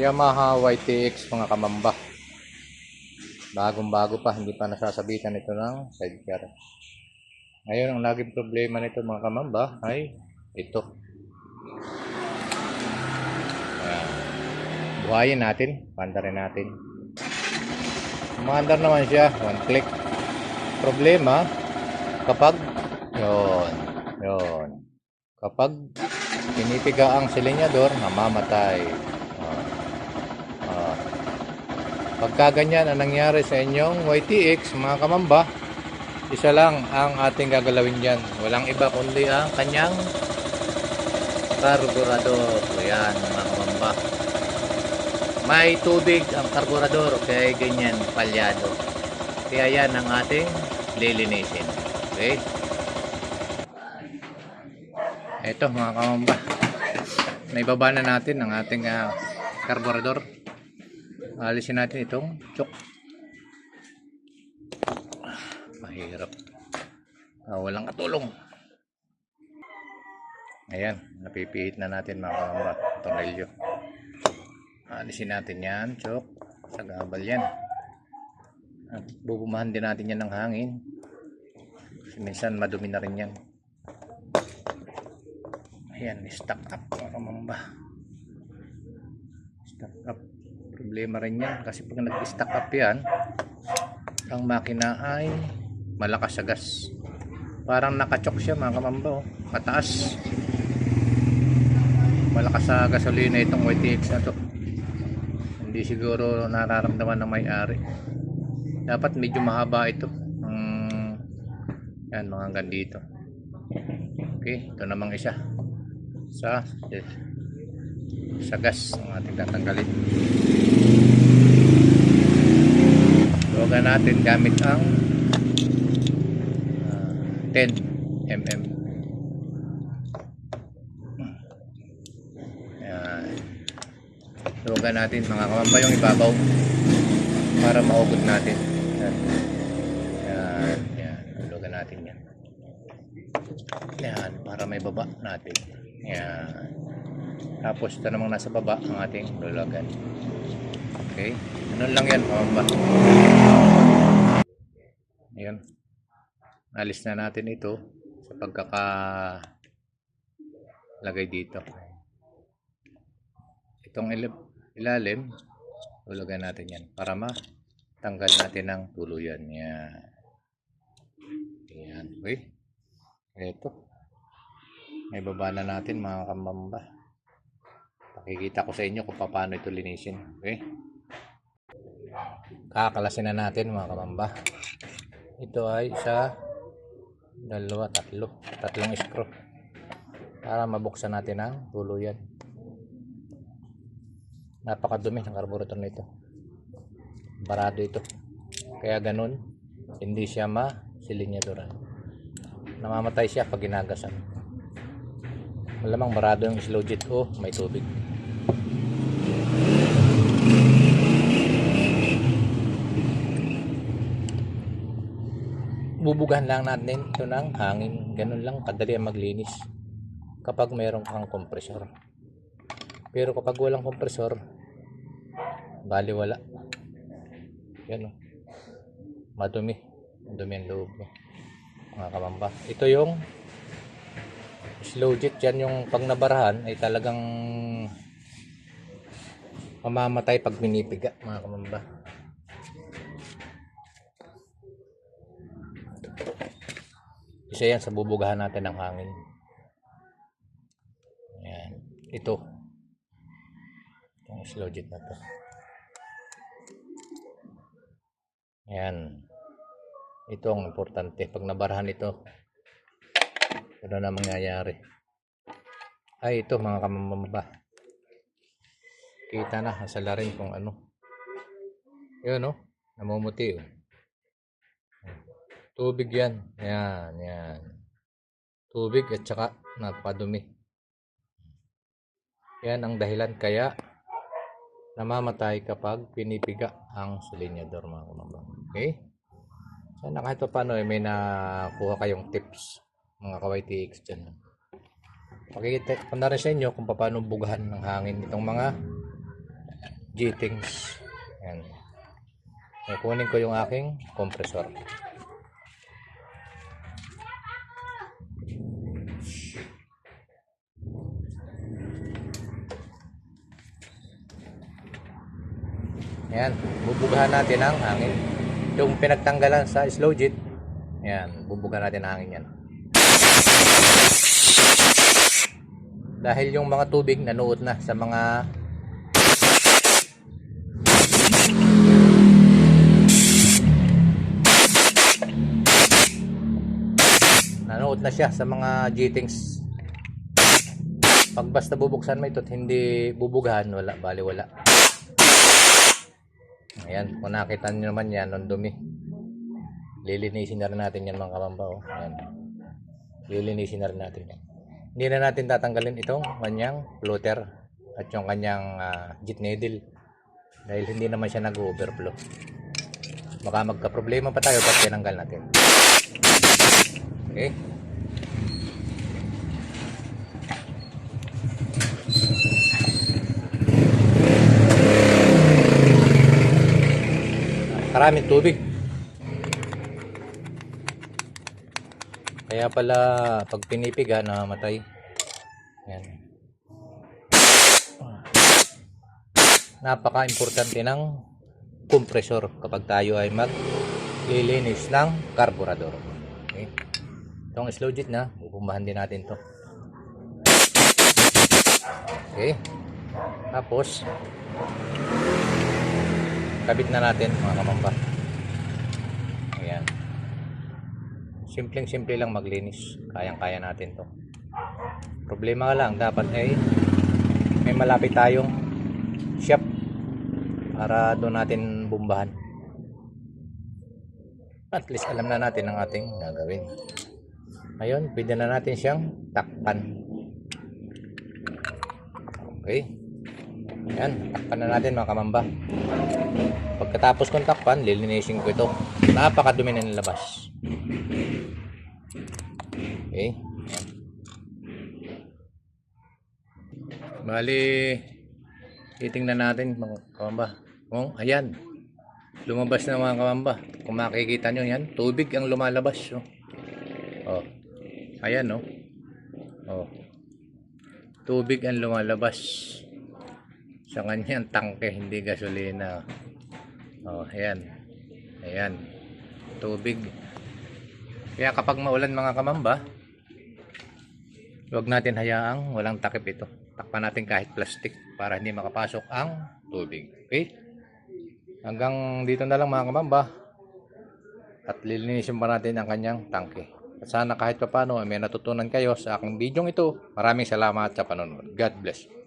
Yamaha YTX mga kamamba. Bagong bago pa, hindi pa nasasabitan ito ng sidecar. Ngayon, ang laging problema nito mga kamamba ay ito. Ayan. Buhayin natin, pandarin natin. Umandar naman siya, one click. Problema, kapag, yon, yon. Kapag pinipiga ang silinyador, namamatay. Ah. Ah. Pagka ganyan ang nangyari sa inyong YTX, mga kamamba, isa lang ang ating gagalawin dyan. Walang iba kundi ang kanyang karburador. Ayan, mga kamamba. May tubig ang karburador, kaya ganyan, palyado. Kaya yan ang ating lilinisin. Okay? Ito mga kamamba. Naibaba na natin ang ating ah, karburador. Alisin natin itong chok. Mahirap. Ah, walang katulong. Ayan, napipihit na natin mga kamamba. Tornilyo. Alisin natin yan, chok. Sa yan. At bubumahan din natin yan ng hangin. Kasi minsan madumi na rin yan. Ayan, stock up mga kamamba. Stock up. Problema rin yan. Kasi pag nag-stock up yan, ang makina ay malakas sa gas. Parang nakachok siya mga kamamba. Oh. Mataas. Malakas sa gasolina itong YTX na to. Hindi siguro nararamdaman ng may-ari. Dapat medyo mahaba ito. Mm, yan, mga hanggang dito. Okay, ito namang isa sa eh, sa gas ang ating tatanggalin. Huwag natin gamit ang ah, 10 mm. Yan. Huwag natin mga kamamba yung ibabaw para maugot natin. Yan. Yan. Yan. Huwag natin yan. Yan. Para may baba natin. Yan. Tapos ito namang nasa baba ang ating lulagan. Okay. Ganun lang yan, pamamba. Ayan. Alis na natin ito sa pagkaka lagay dito. Itong il- ilalim, lulagan natin yan para matanggal natin ng tuluyan. Yan. Yan. Okay. Ito. May baba na natin mga kamamba. Pakikita ko sa inyo kung paano ito linisin. Okay? Kakalasin na natin mga kamamba. Ito ay isa, dalawa, tatlo. Tatlong screw. Para mabuksan natin ang tuluyan. Napakadumi ng carburetor nito. Barado ito. Kaya ganun, hindi siya masilinyaduran. Namamatay siya pag ginagasan. Malamang barado yung slow jet. Oh, may tubig. Bubugahan lang natin ito ng hangin. Ganun lang kadali ang maglinis. Kapag mayroon kang kompresor. Pero kapag walang kompresor, bali wala. Yan oh. Madumi. Madumi ang loob. Mga kamamba. Ito yung slow jet yan yung pag nabarahan ay talagang mamamatay pag minipiga mga kamamba isa yan sa bubugahan natin ng hangin yan ito itong slow jet na to yan ito ang importante pag nabarahan ito ano na mangyayari? Ay, ito mga kamamamba. Kita na, nasala rin kung ano. Yun, no? Namumuti, oh. Tubig yan. Yan, yan. Tubig at saka napadumi. Yan ang dahilan kaya namamatay kapag pinipiga ang silinyador mga kamamba. Okay? Sana kahit pa paano eh, may nakuha kayong tips mga kaway TX dyan. Pakikita ko na rin sa inyo kung paano bugahan ng hangin itong mga G-Things. Yan. Eh, kunin ko yung aking compressor. Yan, bubugahan natin ang hangin. Yung pinagtanggalan sa slow jet, yan, bubugahan natin ang hangin yan. Dahil yung mga tubig nanuot na sa mga nanuot na siya sa mga G-Things. Pag basta bubuksan mo ito hindi bubugahan, wala, bali wala. Ayan, kung nakita nyo naman yan, ang dumi. Lilinisin na rin natin yan mga kamamba. Oh. Ayan. Lilinisin na rin natin yan. Hindi na natin tatanggalin itong kanyang floater at yung kanyang ah, jet needle. Dahil hindi naman siya nag-overflow. Baka magka-problema pa tayo pag tinanggal natin. Okay. Maraming tubig. Kaya pala pag pinipiga namamatay. Yan. Napaka-importante ng kompresor kapag tayo ay maglilinis ng karburador. Okay. Itong slow jet na, pupumbahan din natin to. Okay. Tapos, kabit na natin mga kamamba. Ayan. Simpleng-simple lang maglinis. Kayang-kaya natin to. Problema lang, dapat ay may malapit tayong shop para doon natin bumbahan. At least alam na natin ang ating gagawin. Ngayon, pwede na natin siyang takpan. Okay. Yan, takpan na natin mga kamamba. Pagkatapos kong takpan, lilinisin ko ito. Napakadumi na nilabas. Okay. Yan. Bali, titingnan natin mga kamamba. Kung, ayan. Lumabas na mga kamamba. Kung makikita nyo yan, tubig ang lumalabas. Oh. oh. Ayan, no? Oh. Tubig ang lumalabas sa kanyang tangke, hindi gasolina. Oh, ayan. Ayan. Tubig. Kaya kapag maulan mga kamamba, huwag natin hayaang walang takip ito. Takpan natin kahit plastic para hindi makapasok ang tubig. Okay? Hanggang dito na lang mga kamamba. At lilinisin pa natin ang kanyang tangke. At sana kahit pa paano ay may natutunan kayo sa aking video ito. Maraming salamat sa panonood. God bless.